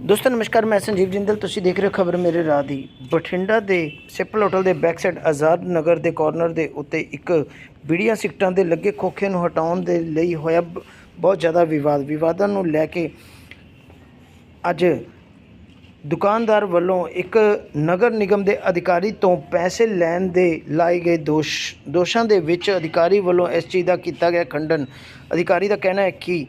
ਦੋਸਤੋ, ਨਮਸਕਾਰ, ਮੈਂ ਸੰਜੀਵ ਜਿੰਦਲ। ਤੁਸੀਂ ਦੇਖ ਰਹੇ ਹੋ ਖਬਰ ਮੇਰੇ ਰਾਹ ਦੀ। ਬਠਿੰਡਾ ਦੇ ਸਿਪਲ ਹੋਟਲ ਦੇ ਬੈਕ ਸਾਈਡ ਆਜ਼ਾਦ ਨਗਰ ਦੇ ਕਾਰਨਰ ਦੇ ਉੱਤੇ ਇੱਕ ਬੀੜੀਆਂ ਸਿਕਟਾਂ ਦੇ ਲੱਗੇ ਖੋਖੇ ਨੂੰ ਹਟਾਉਣ ਦੇ ਲਈ ਹੋਇਆ ਬਹੁਤ ਜ਼ਿਆਦਾ ਵਿਵਾਦ। ਵਿਵਾਦਾਂ ਨੂੰ ਲੈ ਕੇ ਅੱਜ ਦੁਕਾਨਦਾਰ ਵੱਲੋਂ ਇੱਕ ਨਗਰ ਨਿਗਮ ਦੇ ਅਧਿਕਾਰੀ ਤੋਂ ਪੈਸੇ ਲੈਣ ਦੇ ਲਾਏ ਗਏ ਦੋਸ਼। ਦੋਸ਼ਾਂ ਦੇ ਵਿੱਚ ਅਧਿਕਾਰੀ ਵੱਲੋਂ ਇਸ ਚੀਜ਼ ਦਾ ਕੀਤਾ ਗਿਆ ਖੰਡਨ। ਅਧਿਕਾਰੀ ਦਾ ਕਹਿਣਾ ਹੈ ਕਿ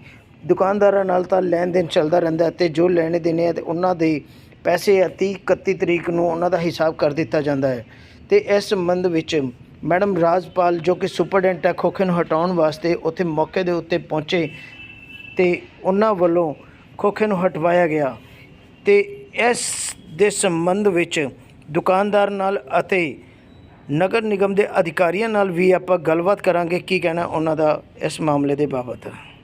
ਦੁਕਾਨਦਾਰਾਂ ਨਾਲ ਤਾਂ ਲੈਣ ਦੇਣ ਚੱਲਦਾ ਰਹਿੰਦਾ ਅਤੇ ਜੋ ਲੈਣੇ ਦੇਣੇ ਆ ਤੇ ਉਹਨਾਂ ਦੇ ਪੈਸੇ 30 31 ਤਰੀਕ ਨੂੰ ਉਹਨਾਂ ਦਾ ਹਿਸਾਬ ਕਰ ਦਿੱਤਾ ਜਾਂਦਾ ਹੈ। ਤੇ ਇਸ ਸੰਬੰਧ ਵਿੱਚ ਮੈਡਮ ਰਾਜਪਾਲ ਜੋ ਕਿ ਸੁਪਰਡੈਂਟ ਹੈ, ਖੋਖੇ ਨੂੰ ਹਟਾਉਣ ਵਾਸਤੇ ਉੱਥੇ ਮੌਕੇ ਦੇ ਉੱਤੇ ਪਹੁੰਚੇ ਤੇ ਉਹਨਾਂ ਵੱਲੋਂ ਖੋਖੇ ਨੂੰ ਹਟਵਾਇਆ ਗਿਆ। ਤੇ ਇਸ ਦੇ ਸੰਬੰਧ ਵਿੱਚ ਦੁਕਾਨਦਾਰ ਨਾਲ ਅਤੇ ਨਗਰ ਨਿਗਮ ਦੇ ਅਧਿਕਾਰੀਆਂ ਨਾਲ ਵੀ ਆਪਾਂ ਗੱਲਬਾਤ ਕਰਾਂਗੇ। ਕੀ ਕਹਿਣਾ ਉਹਨਾਂ ਦਾ ਇਸ ਮਾਮਲੇ ਦੇ ਬਾਬਤ?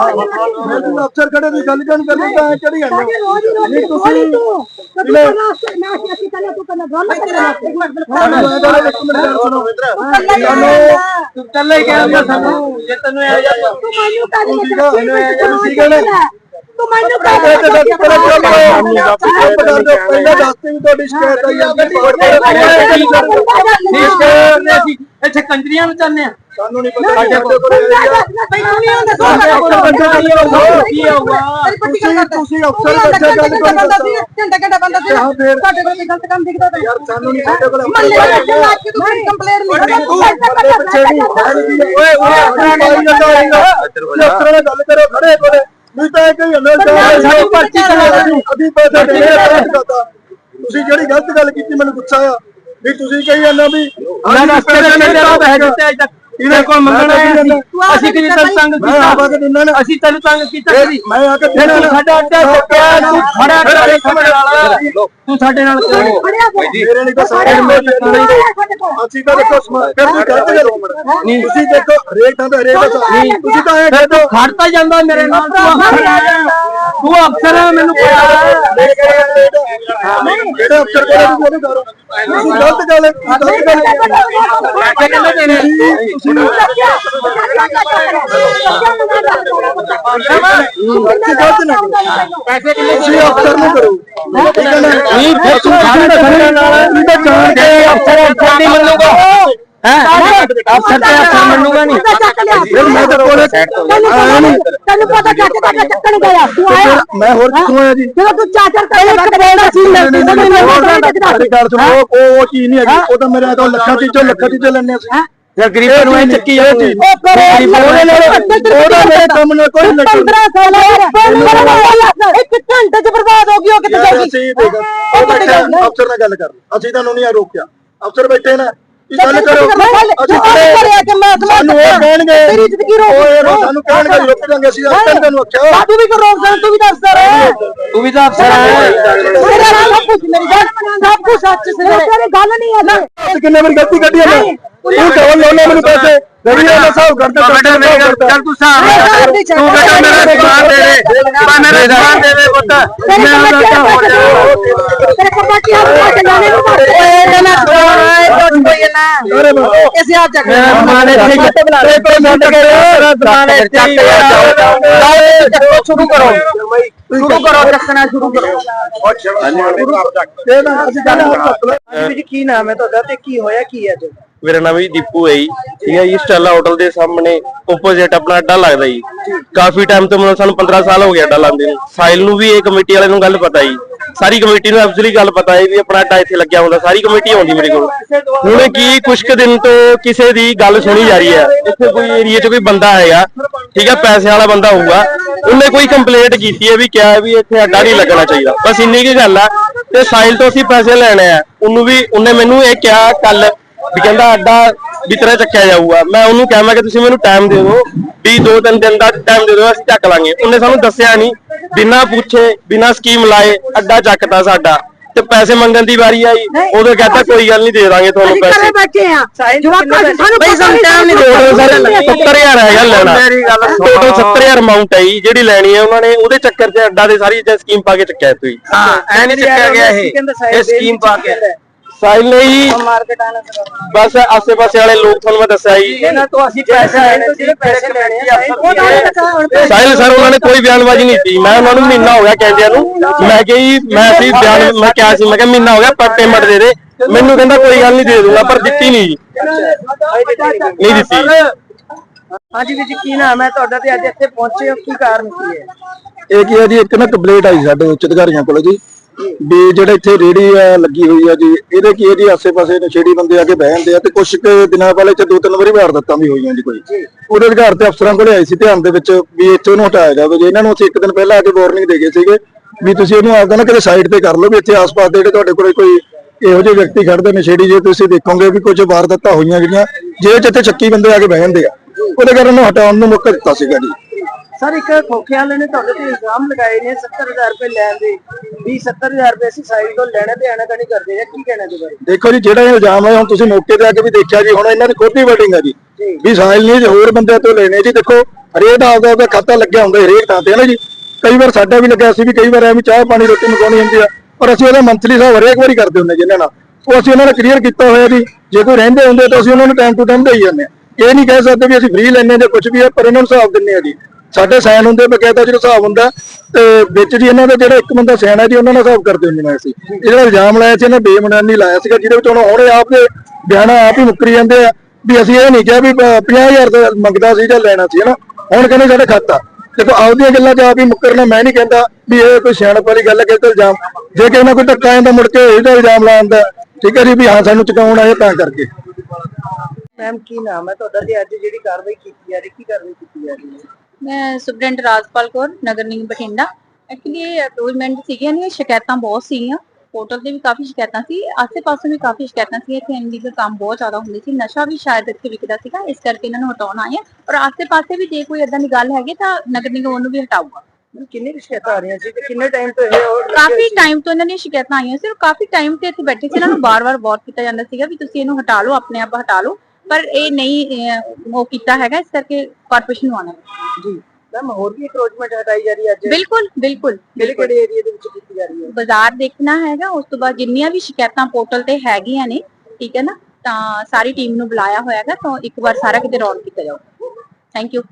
ਲੱਗਦਾ ਮੈਨੂੰ ਅਫਸਰ ਖੜੇ ਦੀ ਗੱਲ ਕਰਨ ਕਰਨੀ ਤਾਂ ਕਿਹੜੀ ਗੱਲ ਨਹੀਂ ਤੁਸੀਂ ਤੂੰ ਕੱਲੇ ਹੀ ਕਹਿ ਰਿਹਾ ਸਾਨੂੰ ਜੇ ਤੈਨੂੰ ਇਹ ਤੂੰ ਮੈਨੂੰ ਕਹਿੰਦੇ ਤੇ ਦੱਸ ਪਹਿਲਾਂ ਚੱਲ ਪਹਿਲਾਂ ਦੱਸਦੇ ਵੀ ਤੁਹਾਡੀ ਸ਼ਿਕਾਇਤ ਆਈ ਜਾਂਦੀ ਅਸੀਂ ਇੱਥੇ ਕੰਜਰੀਆਂ ਨੂੰ ਚਾਹੁੰਦੇ ਆ ਸਾਨੂੰ ਨਹੀਂ ਪਤਾ ਸਾਡੇ ਕੋਲ ਕੀ ਹੋਊਗਾ ਤੁਸੀਂ ਅਫਸਰ ਬੱਚੇ ਗੱਲ ਕੋਈ ਦੱਸੋ ਘੰਟਾ ਘੰਟਾ ਬੰਦਾ ਤੇ ਹਾਂ ਫਿਰ ਤੁਹਾਡੇ ਕੋਲ ਗਲਤ ਕੰਮ ਦਿਖਦਾ ਤੇ ਯਾਰ ਸਾਨੂੰ ਨਹੀਂ ਸਾਡੇ ਕੋਲ ਮੱਲੇ ਵਾਲੇ ਦੇ ਨਾਲ ਕਿ ਤੁਸੀਂ ਕੰਪਲੇਂਟ ਨਹੀਂ ਸਾਡੇ ਬੱਚੇ ਵੀ ਓਏ ਓਏ ਅਫਸਰਾਂ ਨਾਲ ਗੱਲ ਕਰੋ ਖੜੇ ਕੋਲੇ ਨਹੀਂ ਤਾਂ ਇਹ ਕੋਈ ਅੰਦਰ ਸਾਡੀ ਪਰਚੀ ਕਰਾ ਦਿਓ। ਅਭੀ ਪੈਸੇ ਦੇ ਤੁਸੀਂ ਜਿਹੜੀ ਗਲਤ ਗੱਲ ਕੀਤੀ ਮੈਨੂੰ ਗੁੱਸਾ ਆ ਵੀ ਤੁਸੀਂ ਕਹੀ ਜਾਂਦਾ ਵੀ ਨਾ ਤੋਂ ਬਹਿ ਦਿੱਤੇ ਅਜ ਤੱਕ ਇਹਦੇ ਕੋਲ ਮੰਗਣਾ ਅਸੀਂ ਅਸੀਂ ਕਿਹਨੇ ਤੈਨੂੰ ਤੰਗ ਕੀਤਾ? ਅਸੀਂ ਤੈਨੂੰ ਤੰਗ ਕੀਤਾ। ਮੈਂ ਆ ਕੇ ਫਿਰ ਦਿੰਦਾ ਤੂੰ ਸਾਡਾ ਅੱਡਾ ਚੱਕਿਆ ਤੂੰ ਖੜਾ ਕਰੇ ਖਬਰ ਵਾਲਾ ਤੂੰ ਸਾਡੇ ਨਾਲ ਕਿਉਂ ਮੇਰੇ ਲਈ ਤਾਂ ਸਾਰੇ ਅਸੀਂ ਤਾਂ ਦੇਖੋ ਫਿਰ ਤੁਸੀਂ ਗਲਤ ਕਰੋ ਨਹੀਂ ਤੁਸੀਂ ਦੇਖੋ ਤੇ ਹਰੇਕ ਦਾ ਨਹੀਂ ਤੁਸੀਂ ਤਾਂ ਇਹ ਤੂੰ ਖੜਤਾ ਜਾਂਦਾ ਮੇਰੇ ਨਾਲ ਤੂੰ ਅਫਸਰ ਹੈ। ਤੂੰ ਅਫਸਰ ਹੈ ਮੈਨੂੰ ਪਤਾ ਹੈ। ਕਿਹੜੇ ਅਫਸਰ ਕੋਲ ਤੁਸੀਂ ਗਲਤ ਗੱਲ ਗਲਤ ਗੱਲ ਪੈਸੇ ਕਿੰਨੇ ਦੇਣੇ ਪੈਸੇ ਕਿੰਨੇ ਤੁਸੀਂ ਅਫਸਰ ਨੂੰ ਕਰੋ ਨਹੀਂ ਫਿਰ ਤੂੰ ਸਾਡੇ ਨਾਲ ਤਾਂ ਜਾਣ ਕੇ ਅਫਸਰ ਅਫਸਰ ਨਹੀਂ ਹੈ ਅਫਸਰ ਤੇ ਅਫਸਰ ਮੰਨੂਗਾ ਨਹੀਂ ਫਿਰ ਮੈਂ ਤਾਂ ਕੋਲੇ ਆਇਆ ਨਹੀਂ ਤੈਨੂੰ ਪਤਾ ਚੱਕ ਕੇ ਚੱਕਣ ਗਿਆ ਤੂੰ ਤੇ ਆਇਆ ਫਿਰ ਮੈਂ ਹੋਰ ਕਿੱਥੋਂ ਆਇਆ ਜੀ ਜਦੋਂ ਤੂੰ ਚਾਚਰ ਕਰ ਇੱਕ ਬੋਲਦਾ ਸੀ ਨਹੀਂ ਨਹੀਂ ਨਹੀਂ ਸਾਡੀ ਗੱਲ ਸੁਣੋ ਉਹ ਉਹ ਚੀਜ਼ ਨਹੀਂ ਹੈਗੀ ਉਹ ਤਾਂ ਮੇਰੇ ਤੋਂ ਲੱਖਾਂ ਚੀਜ਼ਾਂ ਲੱਖਾਂ ਚੀਜ਼ਾਂ ਲੈਣੇ ਸੀ ਜੇ ਗਰੀਬ ਨੂੰ ਐ ਚੱਕੀ ਜਾਂਦੀ ਉਹ ਕਰੇ ਉਹਦੇ ਨਾਲ ਉਹਦਾ ਮੇਰੇ ਕੰਮ ਨਾਲ ਕੋਈ ਲੱਗਾ 15 ਸਾਲ ਯਾਰ ਇੱਕ ਘੰਟੇ ਚ ਬਰਬਾਦ ਹੋ ਗਈ ਉਹ ਕਿੱਥੇ ਯਾਰ ਜਾਊਗੀ ਅਸੀਂ ਦੇਖ ਉਹ ਬੈਠਾ ਅਫਸਰ ਨਾਲ ਗੱਲ ਕਰ ਅਸੀਂ ਤੁਹਾਨੂੰ ਨਹੀਂ ਆ ਰੋਕਿਆ ਅਫਸਰ ਬੈਠੇ ਨੇ ਗੱਲ ਕਰੋ ਅਸੀਂ ਕਰਿਆ ਕਿ ਮੈਂ ਸਾਨੂੰ ਉਹ ਕਹਿਣਗੇ ਤੇਰੀ ਇੱਜ਼ਤ ਕੀ ਰੋਕ ਓਏ ਯਾਰ ਸਾਨੂੰ ਕਹਿਣਗੇ ਰੁਕ ਜਾਾਂਗੇ ਅਸੀਂ ਅਫਸਰ ਤੈਨੂੰ ਆਖਿਆ ਤੂੰ ਵੀ ਕਰ ਰੋਕ ਦੇ ਤੂੰ ਵੀ ਦੱਸ ਦੇ ਤੂੰ ਵੀ ਤਾਂ ਅਫਸਰ ਹੈ ਮੇਰਾ ਸਭ ਕੁਝ ਮੇਰੀ ਗੱਲ ਸਭ ਕੁਝ ਸੱਚ ਸੀ ਤੇਰੀ ਗੱਲ ਨਹੀਂ ਹੈ ਨਾ ਕਿੰਨੇ ਵਾਰੀ ਗਲਤੀ ਕੱਢੀ ਹੈ ਤੂੰ ਕਹੋ ਲੋਨੇ ਮੈਨੂੰ ਪੈਸੇ ਗਰੀਬ ਦਾ ਹਿਸਾਬ ਕਰਦਾ ਬੇਟਾ ਮੇਰੇ ਚੱਲ ਤੂੰ ਸਾਹ ਤੂੰ ਬੇਟਾ ਮੇਰਾ ਸਮਾਨ ਦੇ ਦੇ ਮੈਂ ਮੇਰਾ ਸਮਾਨ ਦੇ ਦੇ ਪੁੱਤ ਮੈਂ ਉਹਦਾ ਹੋ ਜਾ ਤੇਰੇ ਪਪਾ ਕੀ ਹਾਲ ਹੈ ਜਾਣੇ ਨੂੰ ਓਏ ਨਾ ਕੋਈ ਚੱਕ ਮੇਰਾ ਸਮਾਨ ਇੱਥੇ ਹੀ ਤੇ ਕੋਈ ਮੁੰਡ ਕੇ ਮੇਰਾ ਸਮਾਨ ਇੱਥੇ ਹੀ ਜਾਓ ਸ਼ੁਰੂ ਕਰੋ। ਸ਼ੁਰੂ ਕਰੋ ਚੱਕਣਾ ਸ਼ੁਰੂ ਕਰੋ। ਇਹ ਨਾ ਅਸੀਂ ਗੱਲ ਕਰ ਜੀ ਕੀ ਨਾਮ ਹੈ ਤੁਹਾਡਾ ਤੇ ਕੀ ਹੋਇਆ ਕੀ ਅੱਜ? ਮੇਰਾ ਨਾਮ ਜੀ ਦੀਪੂ ਹੈ ਜੀ। ਠੀਕ ਹੈ ਜੀ ਸਟੈਲਾ ਹੋਟਲ ਦੇ ਸਾਹਮਣੇ ਆਪੋਜ਼ਿਟ ਆਪਣਾ ਅੱਡਾ ਲੱਗਦਾ ਜੀ। ਕਾਫੀ ਟਾਈਮ ਤੋਂ ਮਤਲਬ ਸਾਨੂੰ 15 ਸਾਲ ਹੋ ਗਏ ਅੱਡਾ ਲਾਉਂਦੇ ਨੂੰ। ਸਾਇਲ ਨੂੰ ਵੀ ਇਹ ਕਮੇਟੀ ਵਾਲੇ ਨੂੰ ਗੱਲ ਪਤਾ ਜੀ। ਸਾਰੀ ਕਮੇਟੀ ਨੂੰ ਐਬਸੋਲੀ ਗੱਲ ਪਤਾ ਹੈ ਵੀ ਆਪਣਾ ਅੱਡਾ ਇੱਥੇ ਲੱਗਿਆ ਹੁੰਦਾ, ਸਾਰੀ ਕਮੇਟੀ ਆਉਂਦੀ ਮੇਰੇ ਕੋਲ। ਹੁਣ ਕੀ ਕੁਝ ਕੁ ਦਿਨ ਤੋਂ ਕਿਸੇ ਦੀ ਗੱਲ ਸੁਣੀ ਜਾ ਰਹੀ ਹੈ, ਇੱਥੇ ਕੋਈ ਏਰੀਆ 'ਚ ਕੋਈ ਬੰਦਾ ਹੈਗਾ, ਠੀਕ ਹੈ ਪੈਸੇ ਵਾਲਾ ਬੰਦਾ ਹੋਊਗਾ, ਉਹਨੇ ਕੋਈ ਕੰਪਲੇਂਟ ਕੀਤੀ ਹੈ ਵੀ ਕਿਹਾ ਵੀ ਇੱਥੇ ਅੱਡਾ ਨਹੀਂ ਲੱਗਣਾ ਚਾਹੀਦਾ। ਬਸ ਇੰਨੀ ਕੀ ਗੱਲ ਆ, ਤੇ ਸਾਇਲ ਤੋਂ ਅਸੀਂ ਪੈਸੇ ਲੈਣੇ ਆ, ਉਹਨੂੰ ਵੀ, ਉਹਨੇ ਮੈਨੂੰ ਇਹ ਕਿਹਾ ਕੱਲ ਵੀ ਕਹਿੰਦਾ ਅੱਡਾ ਵੀ ਤਰ੍ਹਾਂ ਚੱਕਿਆ ਜਾਊਗਾ। ਮੈਂ ਉਹਨੂੰ ਕਿਹਾ ਮੈਂ ਕਿ ਤੁਸੀਂ ਮੈਨੂੰ ਟਾਈਮ ਦੇ ਦਿਓ। ਵੀ ਦੋ ਤਿੰਨ ਦਿਨ ਦਾ ਟਾਈਮ ਦੇ ਦਿਓ ਅਸੀਂ ਚੱਕ ਲਾਂਗੇ। ਉਹਨੇ ਸਾਨੂੰ ਦੱਸਿਆ ਨਹੀਂ ਬਿਨਾਂ ਪੁੱਛੇ ਬਿਨਾਂ ਸਕੀਮ ਲਾਏ ਅੱਡਾ ਚੱਕਤਾ ਸਾਡਾ। ਤੇ ਪੈਸੇ ਮੰਗਣ ਦੀ ਵਾਰੀ ਆਈ। ਉਦੋਂ ਕਹਿੰਦਾ ਕੋਈ ਗੱਲ ਨਹੀਂ ਦੇ ਦਾਂਗੇ ਤੁਹਾਨੂੰ ਅਸੀਂ ਘਰੇ ਪੈਸੇ। ਬੈਠੇ ਆ ਜਵਾਕਾਂ ਸਾਨੂੰ ਬਈ ਸਾਨੂੰ ਟਾਈਮ ਨਹੀਂ ਦੇ ਰਹੇ ਸਰ 70000 ਹੈਗਾ ਲੈਣਾ। ਮੇਰੀ ਗੱਲ ਸੁਣੋ। ਟੋਟਲ 70000 ਅਮਾਉਂਟ ਹੈ ਜਿਹੜੀ ਲੈਣੀ ਹੈ ਉਹਨਾਂ ਨੇ ਉਹਦੇ ਚੱਕਰ 'ਚ ਅੱਡਾ ਦੇ ਸਾਰੀ ਸਕੀਮ ਪਾ ਕੇ ਚੱਕਿਆ ਤੁਸੀਂ। ਹਾਂ ਐ ਨਹੀਂ ਚੱਕਿਆ ਗਿਆ ਇਹ। ਇਹ ਸਕੀਮ ਪਾ ਕੇ। ਸਾਈਲ ਨੇ ਜੀ ਮਾਰਕੀਟ ਆਣਾ ਬਸ ਆਸੇ-ਪਾਸੇ ਵਾਲੇ ਲੋਕ ਤੁਹਾਨੂੰ ਮੈਂ ਦੱਸਿਆ ਜੀ। ਇਹਨਾਂ ਤੋਂ ਅਸੀਂ ਪੈਸੇ ਲੈਣੇ ਸੀ ਪੈਸੇ ਲੈਣੇ ਆ ਸਾਹਿਲ ਸਰ ਉਹਨਾਂ ਨੇ ਕੋਈ ਬਿਆਨਬਾਜ਼ੀ ਨਹੀਂ ਦਿੱਤੀ ਮੈਂ ਉਹਨਾਂ ਨੂੰ ਮਹੀਨਾ ਹੋ ਗਿਆ ਕਹਿੰਦਿਆਂ ਨੂੰ। ਮੈਂ ਕਿਹਾ ਜੀ ਮੈਂ ਸੀ ਬਿਆਨ ਮੈਂ ਕਿਹਾ ਸੀ ਮੈਂ ਕਿਹਾ ਮਹੀਨਾ ਹੋ ਗਿਆ ਪਰ ਪੇਮੈਂਟ ਦੇ ਦੇ। ਮੈਨੂੰ ਕਹਿੰਦਾ ਕੋਈ ਗੱਲ ਨਹੀਂ ਦੇ ਦੂੰਗਾ ਪਰ ਦਿੱਤੀ ਨਹੀਂ ਜੀ। ਨਹੀਂ ਦਿੱਤੀ। ਹਾਂਜੀ ਵੀਰ ਜੀ ਕੀ ਨਾਮ ਹੈ ਤੁਹਾਡਾ ਤੇ ਅੱਜ ਇੱਥੇ ਪਹੁੰਚੇ ਹੋ? ਕੀ ਕਾਰਨ ਕੀ ਹੈ? ਇਹ ਕੀ ਹੈ ਜੀ ਇੱਕ ਨਾ ਕੰਪਲੇਂਟ ਆਈ ਸਾਡੇ ਉੱਚ ਅਧਿਕਾਰੀਆਂ ਕੋਲ ਜੀ। ਵੀ ਜਿਹੜਾ ਇੱਥੇ ਰੇੜੀ ਆ ਲੱਗੀ ਹੋਈ ਆ ਜੀ ਇਹਦੇ ਕੀ ਜੀ ਆਸੇ-ਪਾਸੇ ਨਸ਼ੇੜੀ ਬੰਦੇ ਆ ਕੇ ਬਹਿ ਜਾਂਦੇ ਆ ਤੇ ਕੁਝ ਕੁ ਦਿਨਾਂ ਪਹਿਲੇ ਚ ਦੋ ਤਿੰਨ ਵਾਰੀ ਵਾਰ ਦਿੱਤਾਂ ਵੀ ਹੋਈਆਂ ਜੀ ਕੋਈ। ਉਹਦੇ ਅਧਿਕਾਰ ਤੇ ਅਫਸਰਾਂ ਕੋਲੇ ਆਈ ਸੀ ਧਿਆਨ ਦੇ ਵਿੱਚ ਵੀ ਇੱਥੇ ਉਹਨੂੰ ਹਟਾਇਆ ਜਾਵੇ। ਜੀ ਇਹਨਾਂ ਨੂੰ ਅਸੀਂ ਇੱਕ ਦਿਨ ਪਹਿਲਾਂ ਆ ਕੇ ਵਾਰਨਿੰਗ ਦੇ ਗਏ ਸੀਗੇ ਵੀ ਤੁਸੀਂ ਇਹਨੂੰ ਆਪਦਾ ਨਾ ਕਿਤੇ ਸਾਈਡ ਤੇ ਕਰ ਲਓ ਵੀ ਇੱਥੇ ਆਸ-ਪਾਸ ਦੇ ਜਿਹੜੇ ਤੁਹਾਡੇ ਕੋਲੇ ਕੋਈ ਇਹੋ ਜਿਹੇ ਵਿਅਕਤੀ ਖੜਦੇ ਨਸ਼ੇੜੀ ਜੇ ਤੁਸੀਂ ਦੇਖੋਗੇ ਵੀ ਕੁਝ ਵਾਰਦਾਤਾਂ ਹੋਈਆਂ ਜਿਹੜੀਆਂ ਜੇ ਜਿੱਥੇ ਚੱਕੀ ਬੰਦੇ ਆ ਕੇ ਬਹਿ ਜਾਂਦੇ ਆ। ਉਹਦੇ ਕਾਰਨ ਉਹਨੂੰ ਹਟਾਉਣ ਨੂੰ ਮੌਕਾ ਦਿੱਤਾ ਸੀਗਾ ਜੀ। ਸਰ ਇੱਕ ਖੋਖੇ ਵਾਲੇ ਨੇ ਤੁਹਾਡੇ ਤੇ ਇਲਜ਼ਾਮ ਲਗਾਏ ਨੇ 70000 ਰੁਪਏ ਲੈਣ ਦੇ ਵੀ 70000 ਰੁਪਏ ਅਸੀਂ ਸਾਈਡ ਤੋਂ ਲੈਣਾ ਤੇ ਆਣਾ ਨਹੀਂ ਕਰਦੇ ਆ ਕੀ ਕਹਿਣਾ ਦੇ ਬਾਰੇ? ਦੇਖੋ ਜੀ ਜਿਹੜਾ ਇਲਜ਼ਾਮ ਹੈ ਹੁਣ ਤੁਸੀਂ ਮੌਕੇ ਤੇ ਆ ਕੇ ਵੀ ਦੇਖਿਆ ਜੀ ਹੁਣ ਇਹਨਾਂ ਦੀ ਖੁਦ ਹੀ ਵੋਟਿੰਗ ਹੈ ਜੀ। ਵੀ ਸਾਇਲ ਨਹੀਂ ਜੇ ਹੋਰ ਬੰਦਿਆਂ ਤੋਂ ਲੈਣੇ ਜੀ ਦੇਖੋ ਹਰੇਕ ਦਾ ਆਪਦਾ ਆਪਦਾ ਖਾਤਾ ਲੱਗਿਆ ਹੁੰਦਾ ਹਰੇਕ ਥਾਂ ਤੇ ਹੈ ਨਾ ਜੀ? ਕਈ ਵਾਰ ਸਾਡਾ ਵੀ ਲੱਗਿਆ ਸੀ ਵੀ ਕਈ ਵਾਰ ਐਵੇਂ ਚਾਹ ਪਾਣੀ ਰੋਟੀ ਮੰਗਾਉਣੀ ਹੁੰਦੀ ਆ ਪਰ ਅਸੀਂ ਉਹਦਾ ਮੰਥਲੀ ਹਿਸਾਬ ਹਰੇਕ ਵਾਰੀ ਕਰਦੇ ਹੁੰਦੇ ਜੀ ਇਹਨਾਂ ਨਾਲ। ਉਹ ਅਸੀਂ ਉਹਨਾਂ ਨੇ ਕਲੀਅਰ ਕੀਤਾ ਹੋਇਆ ਜੀ ਜੇ ਕੋਈ ਰਹਿੰਦੇ ਹੁੰਦੇ ਤਾਂ ਅਸੀਂ ਉਹਨਾਂ ਨੂੰ ਟਾਈਮ ਟੂ ਟਾਈਮ ਦੇਈ ਜਾਂਦੇ ਆ। ਇਹ ਨਹੀਂ ਕਹਿ ਸਕਦੇ ਵੀ ਅਸੀਂ ਫ੍ਰੀ ਲੈਣੇ ਜਾਂ ਕੁਝ ਵੀ ਆ ਪਰ ਇਹਨਾਂ ਨੂੰ ਹਿਸਾਬ ਦਿੰਨੇ ਆ ਜੀ। ਸਾਡੇ ਸਾਈਨ ਹੁੰਦੇ ਬਕਾਇਦਾ ਜਿਹੜਾ ਹਿਸਾਬ ਹੁੰਦਾ, ਤੇ ਵਿੱਚ ਜੀ ਇਹਨਾਂ ਦਾ ਜਿਹੜਾ ਇੱਕ ਬੰਦਾ ਸਾਈਨ ਹੈ ਜੀ, ਉਹਨਾਂ ਨਾਲ ਹਿਸਾਬ ਕਰਦੇ ਹੁੰਦੇ ਨੇ ਅਸੀਂ। ਜਿਹੜਾ ਇਲਜ਼ਾਮ ਲਾਇਆ ਸੀ, ਇਹਨਾਂ ਬੇਮਨਾਨੀ ਲਾਇਆ ਸੀਗਾ, ਜਿਹਦੇ ਵਿੱਚ ਹੁਣ ਹੁਣ ਆਪ ਦੇ ਬਿਆਨ ਆਪ ਹੀ ਮੁੱਕਰੀ ਜਾਂਦੇ ਆ, ਵੀ ਅਸੀਂ ਇਹ ਨਹੀਂ ਕਿਹਾ ਵੀ 50000 ਦਾ ਮੰਗਦਾ ਸੀ ਜਾਂ ਲੈਣਾ ਸੀ, ਹਨਾ? ਹੁਣ ਕਹਿੰਦੇ ਸਾਡਾ ਖਾਤਾ ਦੇਖੋ, ਆਪਦੀਆਂ ਗੱਲਾਂ 'ਚ ਆਪ ਹੀ ਮੁੱਕਰਨਾ, ਮੈਂ ਨਹੀਂ ਕਹਿੰਦਾ ਵੀ ਇਹ ਕੋਈ ਸਿਆਣਪ ਵਾਲੀ ਗੱਲ ਹੈ ਕਿ ਇਲਜ਼ਾਮ, ਜੇ ਕਿਸੇ ਨਾਲ ਕੋਈ ਧੱਕਾ ਜਾਂਦਾ ਮੁੜ ਕੇ ਇਹਦਾ ਇਲਜ਼ਾਮ ਲਾਉਂਦਾ ਠੀਕ ਹੈ ਜੀ, ਵੀ ਹਾਂ, ਸਾਨੂੰ ਚੁਕਾਉਣ ਆਏ ਤਾਂ ਕਰਕੇ। ਮੈਮ ਕੀ ਨਾਮ ਹੈ ਤੁਹਾਡਾ? ਤੇ ਅੱਜ ਜਿਹੜੀ ਕਾਰਵਾਈ ਕੀਤੀ ਜਾ ਰਹੀ, ਕੀ ਕਾਰਵਾਈ ਕੀਤੀ ਜਾ ਰਹੀ ਹੈ? ਮੈਂ ਸੁਪਰਡੈਂਟ ਰਾਜਪਾਲ ਕੌਰ ਨਗਰ ਨਿਗਮ ਬਠਿੰਡਾ। ਐਕਚੁਅਲੀ ਅਪਰੋਚਮੈਂਟ ਸੀਗੀਆਂ ਨੇ ਸ਼ਿਕਾਇਤਾਂ ਬਹੁਤ ਸੀਗੀਆਂ। ਪੋਰਟਲ ਤੇ ਵੀ ਕਾਫੀ ਸ਼ਿਕਾਇਤਾਂ ਸੀ ਆਸੇ-ਪਾਸੇ ਵੀ ਕਾਫੀ ਸ਼ਿਕਾਇਤਾਂ ਸੀ ਇੱਥੇ ਇਨਲੀਗਲ ਕੰਮ ਬਹੁਤ ਜ਼ਿਆਦਾ ਹੁੰਦੇ ਸੀ। ਨਸ਼ਾ ਵੀ ਸ਼ਾਇਦ ਇੱਥੇ ਵਿਕਦਾ ਸੀਗਾ ਇਸ ਕਰਕੇ ਇਹਨਾਂ ਨੂੰ ਹਟਾਉਣ ਆਏ ਆ ਔਰ ਆਸੇ-ਪਾਸੇ ਵੀ ਜੇ ਕੋਈ ਏਦਾਂ ਦੀ ਗੱਲ ਹੈਗੀ ਤਾਂ ਨਗਰ ਨਿਗਮ ਉਹਨੂੰ ਵੀ ਹਟਾਊਗਾ। ਕਿੰਨੀ ਸ਼ਿਕਾਇਤਾਂ ਆ ਰਹੀਆਂ ਸੀ ਤੇ ਕਿੰਨੇ ਟਾਈਮ ਤੋਂ ਇਹ ਉਹ ਕਾਫੀ ਟਾਈਮ ਤੋਂ ਇਹਨਾਂ ਦੀਆਂ ਸ਼ਿਕਾਇਤਾਂ ਆਈਆਂ ਸੀ ਔਰ ਕਾਫੀ ਟਾਈਮ ਤੇ ਇੱਥੇ ਬੈਠੇ ਸੀ। ਇਹਨਾਂ ਨੂੰ ਬਾਰ-ਬਾਰ ਵਾਰ ਕੀਤਾ ਜਾਂਦਾ ਸੀਗਾ ਵੀ ਤੁਸੀਂ ਇਹਨੂੰ ਹਟਾ ਲਓ ਆਪਣੇ ਆਪ ਹਟਾ ਲਓ। ਪਰ ਇਹ ਨਹੀਂ ਅਹ, ਉਹ ਕੀਤਾ ਹੈਗਾ ਇਸ ਕਰਕੇ ਕਾਰਪੋਰੇਸ਼ਨ ਨੂੰ ਆਉਣਾ ਜੀ। ਮੈਮ ਹੋਰ ਵੀ ਅਪਰੋਚਮੈਂਟ ਹਟਾਈ ਜਾ ਰਹੀ ਹੈ ਅੱਜ? ਬਿਲਕੁਲ ਬਿਲਕੁਲ ਕਿਹੜੇ ਕਿਹੜੇ ਏਰੀਆ ਦੇ ਵਿੱਚ ਕੀਤੀ ਜਾ ਰਹੀ ਹੈ? ਬਾਜ਼ਾਰ ਦੇਖਣਾ ਹੈਗਾ ਉਸ ਤੋਂ ਬਾਅਦ ਜਿੰਨੀਆਂ ਵੀ ਸ਼ਿਕਾਇਤਾਂ ਪੋਰਟਲ ਤੇ ਹੈਗੀਆਂ ਨੇ ਠੀਕ ਹੈ ਨਾ ਤਾਂ ਸਾਰੀ ਟੀਮ ਨੂੰ ਬੁਲਾਇਆ ਹੋਇਆ ਹੈਗਾ ਤਾਂ ਇੱਕ ਵਾਰ ਸਾਰਾ ਕਿਤੇ ਰੌਲ ਕੀਤਾ ਜਾਊਗਾ। Thank you